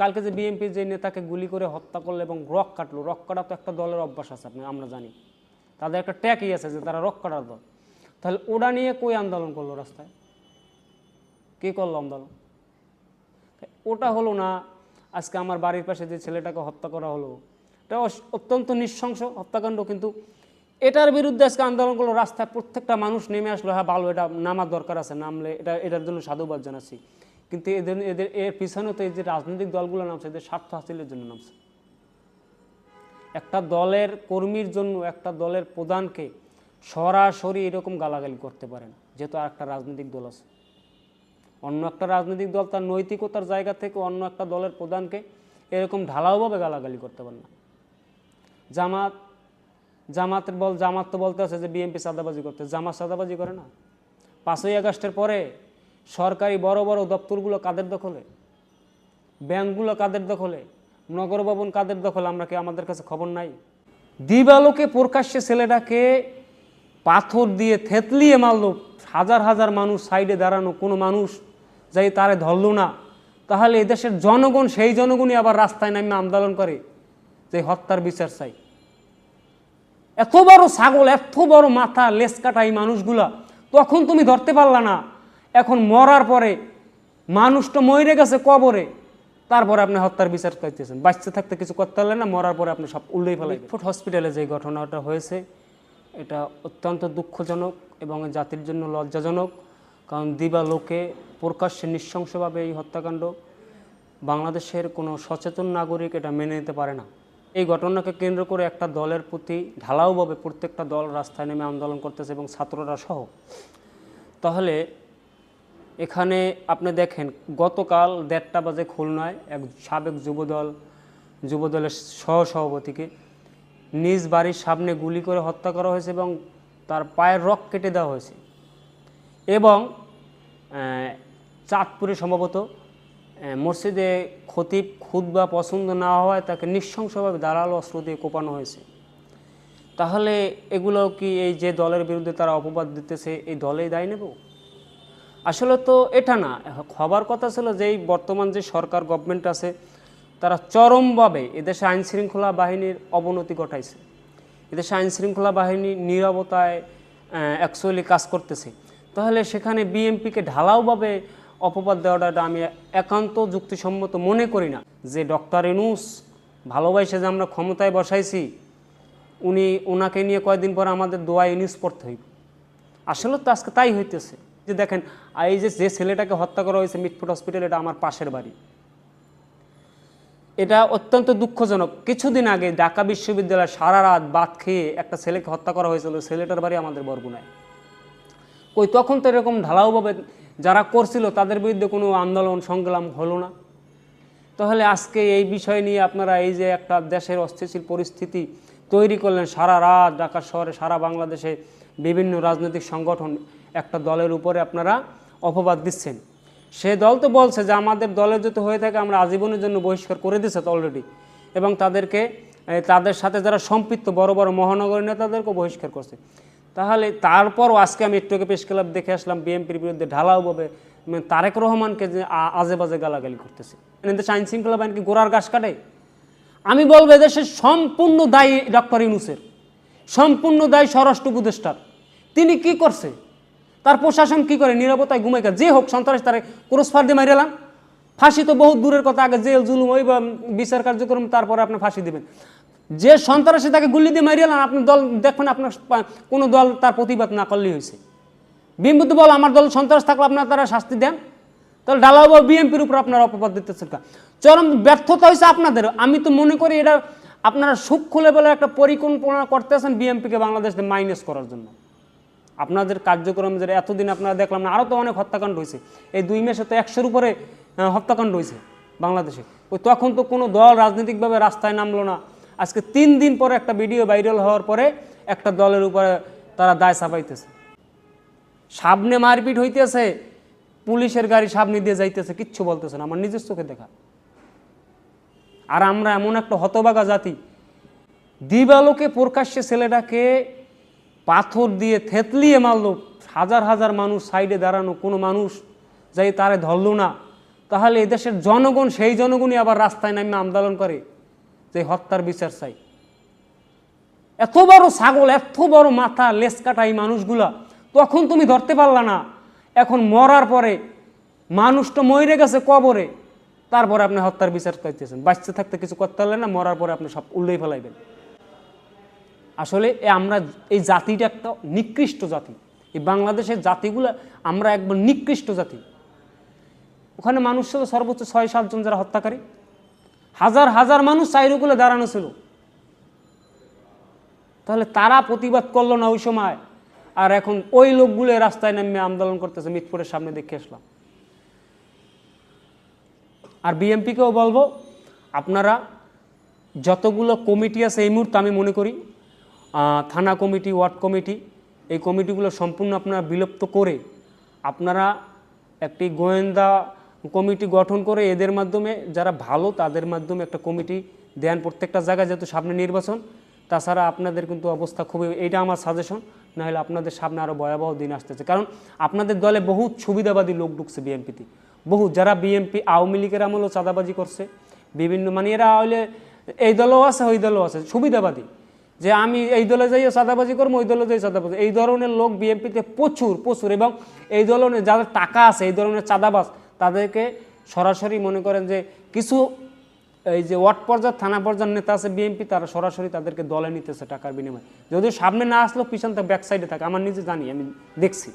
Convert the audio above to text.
কালকে যে বিএনপি যে নেতাকে গুলি করে হত্যা করল এবং রক কাটলো, রক কাটা তো একটা দলের অভ্যাস আছে, আপনি, আমরা জানি। তাদের একটা ট্যাকই আছে যে তারা রক কাটার দল। তাহলে ওটা নিয়ে কই আন্দোলন করল রাস্তায়? কে করল আন্দোলন? ওটা হলো না, আজকে আমার বাড়ির পাশে যে ছেলেটাকে হত্যা করা হলো, এটা অত্যন্ত নৃশংস হত্যাকাণ্ড, কিন্তু এটার বিরুদ্ধে আজকে আন্দোলন করল রাস্তায় প্রত্যেকটা মানুষ নেমে আসলো হ্যাঁ ভালো, এটা নামার দরকার আছে, নামলে এটা, এটার জন্য সাধুবাদ জানাচ্ছি। কিন্তু এদের এদের, এর পিছনে তো এই যে রাজনৈতিক দলগুলো নামছে, এদের স্বার্থ হাসিলের জন্য নামছে। একটা দলের কর্মীর জন্য একটা দলের প্রধানকে সরাসরি এরকম গালাগালি করতে পারেন, যেহেতু আর একটা রাজনৈতিক দল আছে। অন্য একটা রাজনৈতিক দল তার নৈতিকতার জায়গা থেকে অন্য একটা দলের প্রধানকে এরকম ঢালাওভাবে গালাগালি করতে পারে না। জামাত, জামাতের বল, জামাত তো বলতে আছে যে বিএনপি সাদাবাজি করতে, জামাত সাদাবাজি করে না। পাঁচই আগস্টের পরে সরকারি বড় বড় দপ্তরগুলো কাদের দখলে? ব্যাংকগুলো কাদের দখলে? নগর ভবন কাদের দখলে? আমরা কি আমাদের কাছে খবর নাই? দিবালোকে প্রকাশ্যে ছেলেটাকে পাথর দিয়ে থেতলিয়ে মারলো। হাজার হাজার মানুষ সাইডে দাঁড়ানো, কোনো মানুষ যাই তারে ধরলো না। তাহলে এদেশের জনগণ, সেই জনগণই আবার রাস্তায় নামে আন্দোলন করে যে হত্যার বিচার চাই। এত বড় ছাগল, এত বড় মাথা লেস কাটা এই মানুষগুলা, তখন তুমি ধরতে পারলা না। এখন মরার পরে মানুষ তো মরে গেছে কবরে, তারপরে আপনি হত্যার বিচার করতেছেন। বাঁচতে থাকতে কিছু করতে পারলেন না, মরার পরে আপনি সব উল্লেই ফেলাই ফুট হসপিটালে যে ঘটনাটা হয়েছে, এটা অত্যন্ত দুঃখজনক এবং জাতির জন্য লজ্জাজনক, কারণ দিবালোকে প্রকাশ্যে নৃশংসভাবে এই হত্যাকাণ্ড বাংলাদেশের কোনো সচেতন নাগরিক এটা মেনে নিতে পারে না। এই ঘটনাকে কেন্দ্র করে একটা দলের প্রতি ঢালাওভাবে প্রত্যেকটা দল রাস্তায় নেমে আন্দোলন করতেছে এবং ছাত্ররা সহ। তাহলে এখানে আপনি দেখেন, গতকাল দেড়টা বাজে খুলনায় এক সাবেক যুবদল, যুবদলের সহ সভাপতিকে নিজ বাড়ির সামনে গুলি করে হত্যা করা হয়েছে এবং তার পায়ের রক কেটে দেওয়া হয়েছে। এবং চাঁদপুরে সম্ভবত মসজিদে খতিব খুদ বা পছন্দ না হওয়ায় তাকে নৃশংসভাবে দাঁড়াল অস্ত্র দিয়ে কোপানো হয়েছে। তাহলে এগুলো কি এই যে দলের বিরুদ্ধে তারা অপবাদ দিতেছে, এই দলেই দায় নেব? আসলে তো এটা না, হবার কথা ছিল যে এই বর্তমান যে সরকার গভর্নমেন্ট আছে, তারা চরমভাবে এদেশে আইন শৃঙ্খলা বাহিনীর অবনতি ঘটাইছে। এদেশে আইন শৃঙ্খলা বাহিনী নিরবতায় অ্যাকচুয়ালি কাজ করতেছে। তাহলে সেখানে বিএমপিকে ঢালাওভাবে অপবাদ দেওয়াটা আমি একান্ত যুক্তিসম্মত মনে করি না। যে ডক্টর ইনুস ভালোবাসে যে আমরা ক্ষমতায় বসাইছি, উনি ওনাকে নিয়ে কয়েকদিন পর আমাদের দোয়া ইউনিস পড়তে হইব। আসলে তো আজকে তাই হইতেছে। যে দেখেন এই যে যে ছেলেটাকে হত্যা করা হয়েছে মিটফুট হসপিটাল, এটা আমার পাশের বাড়ি। এটা অত্যন্ত দুঃখজনক। কিছুদিন আগে ঢাকা বিশ্ববিদ্যালয়ে সারা রাত বাদ খেয়ে একটা ছেলেকে হত্যা করা হয়েছিল। ছেলেটার বাড়ি আমাদের বরগুনায়। ওই তখন তো এরকম ঢালাওভাবে যারা করছিল, তাদের বিরুদ্ধে কোনো আন্দোলন, সংগ্রাম হলো না। তাহলে আজকে এই বিষয় নিয়ে আপনারা এই যে একটা দেশের অস্থিতিশীল পরিস্থিতি তৈরি করলেন, সারা রাত ঢাকা শহরে, সারা বাংলাদেশে বিভিন্ন রাজনৈতিক সংগঠন একটা দলের উপরে আপনারা অপবাদ দিচ্ছেন। সে দল তো বলছে যে আমাদের দলের যদি হয়ে থাকে আমরা আজীবনের জন্য বহিষ্কার করে দিচ্ছে তো অলরেডি এবং তাদেরকে তাদের সাথে যারা সম্পৃক্ত বড় বড় মহানগরী নেতাদেরকেও বহিষ্কার করছে। তাহলে তারপরও আজকে আমি একটু আগে প্রেস ক্লাব দেখে আসলাম, বিএনপির বিরুদ্ধে ঢালাওভাবে মানে তারেক রহমানকে যে আজে বাজে গালাগালি করতেছে। এদের আইন শৃঙ্খলা বাহিনী গোড়ার গাছ কাটে। আমি বলব এদেশের সম্পূর্ণ দায়ী ডক্টর ইউনুসের। সম্পূর্ণ দায়ী স্বরাষ্ট্র উপদেষ্টার। তিনি কি করছে? তার প্রশাসন কি করে? নিরাপত্তায় ঘুমাই। যে হোক, সন্ত্রাস তারে ক্রোসফার দিয়ে মারিলাম ফাঁসি তো বহুত দূরের কথা, আগে জেল, জুলুম, ওই বা বিচার কার্যক্রম, তারপরে আপনি ফাঁসি দিবেন। যে সন্ত্রাসী তাকে গুলি দিয়ে মারিয়ালেন আপনি দল দেখবেন আপনার কোনো দল তার প্রতিবাদ না করলেই হয়েছে। বিএমপি বল, আমার দল সন্ত্রাস থাকলে আপনার তারা শাস্তি দেন। তাহলে ডালাও বিএনপির উপর আপনারা অপবাদ দিতেছেন চরম ব্যর্থতা হয়েছে আপনাদের। আমি তো মনে করি এটা আপনারা সূক্ষ্ম লেভেলের একটা পরিকল্পনা করতেছেন বিএনপিকে বাংলাদেশ মাইনাস করার জন্য। আপনাদের কার্যক্রম যেটা এতদিন আপনারা দেখলাম না আরও তো অনেক হত্যাকাণ্ড হয়েছে। এই দুই মাসে তো একশোর উপরে হত্যাকাণ্ড হয়েছে বাংলাদেশে। ওই তখন তো কোনো দল রাজনৈতিকভাবে রাস্তায় নামলো না। আজকে তিন দিন পরে একটা ভিডিও ভাইরাল হওয়ার পরে একটা দলের উপরে তারা দায় চাপাইতেছে। সামনে মারপিট হইতেছে, পুলিশের গাড়ি সামনে দিয়ে যাইতেছে, কিচ্ছু বলতেছে না, আমার নিজের চোখে দেখা। আর আমরা এমন একটা হতবাগা জাতি, দিবালোকে প্রকাশ্যে ছেলেটাকে পাথর দিয়ে থেতলিয়ে মারলো, হাজার হাজার মানুষ সাইডে দাঁড়ানো, কোনো মানুষ যাই তারে ধরলো না। তাহলে এদেশের জনগণ, সেই জনগণই আবার রাস্তায় নামে আন্দোলন করে যে হত্যার বিচার চাই। এত বড় ছাগল, এত বড় মাথা লেস কাটা এই মানুষগুলা, তখন তুমি ধরতে পারলা না। এখন মরার পরে মানুষ তো মরে গেছে কবরে, তারপরে আপনি হত্যার বিচার করতেছেন বাঁচতে থাকতে কিছু করতে পারলেন না, মরার পরে আপনি সব উল্লেই ফেলাইবেন। আসলে আমরা এই জাতিটা একটা নিকৃষ্ট জাতি। এই বাংলাদেশের জাতিগুলো আমরা একবার নিকৃষ্ট জাতি। ওখানে মানুষ ছিল সর্বোচ্চ ছয় সাতজন যারা হত্যাকারী। হাজার হাজার মানুষ চাইরুকুলে দাঁড়ানো ছিল। তাহলে তারা প্রতিবাদ করল না ওই সময়। আর এখন ওই লোকগুলো রাস্তায় নেমে আন্দোলন করতেছে মিতপুরের সামনে দেখে আসলাম। আর বিএমপিকেও বলব, আপনারা যতগুলো কমিটি আছে এই মুহূর্তে আমি মনে করি থানা কমিটি, ওয়ার্ড কমিটি, এই কমিটিগুলো সম্পূর্ণ আপনারা বিলুপ্ত করে আপনারা একটি গোয়েন্দা কমিটি গঠন করে এদের মাধ্যমে, যারা ভালো তাদের মাধ্যমে একটা কমিটি দেন প্রত্যেকটা জায়গায় যেহেতু সামনে নির্বাচন, তাছাড়া আপনাদের কিন্তু অবস্থা খুবই, এইটা আমার সাজেশন নাহলে আপনাদের সামনে আরও ভয়াবহ দিন আসতেছে। কারণ আপনাদের দলে বহুত সুবিধাবাদী লোক ঢুকছে বিএনপিতে। বহু যারা বিএনপি আওয়ামী লীগের আমলেও চাঁদাবাজি করছে, বিভিন্ন মানে এরা হলে এই দলও আছে, ওই দলও আছে, সুবিধাবাদী। যে আমি এই দলে যাইও সাদাবাজি করব, ওই দলে যাই সাদাবাজি। এই ধরনের লোক বিএনপিতে প্রচুর প্রচুর। এবং এই ধরনের যাদের টাকা আছে, এই ধরনের চাঁদাবাজ, তাদেরকে সরাসরি মনে করেন যে কিছু এই যে ওয়ার্ড পর্যায়ে থানা পর্যায়ের নেতা আছে বিএনপি, তারা সরাসরি তাদেরকে দলে নিতেছে টাকার বিনিময়ে। যদিও সামনে না আসলেও পিছন ব্যাক সাইডে থাকে, আমার নিজে জানি, আমি দেখছি।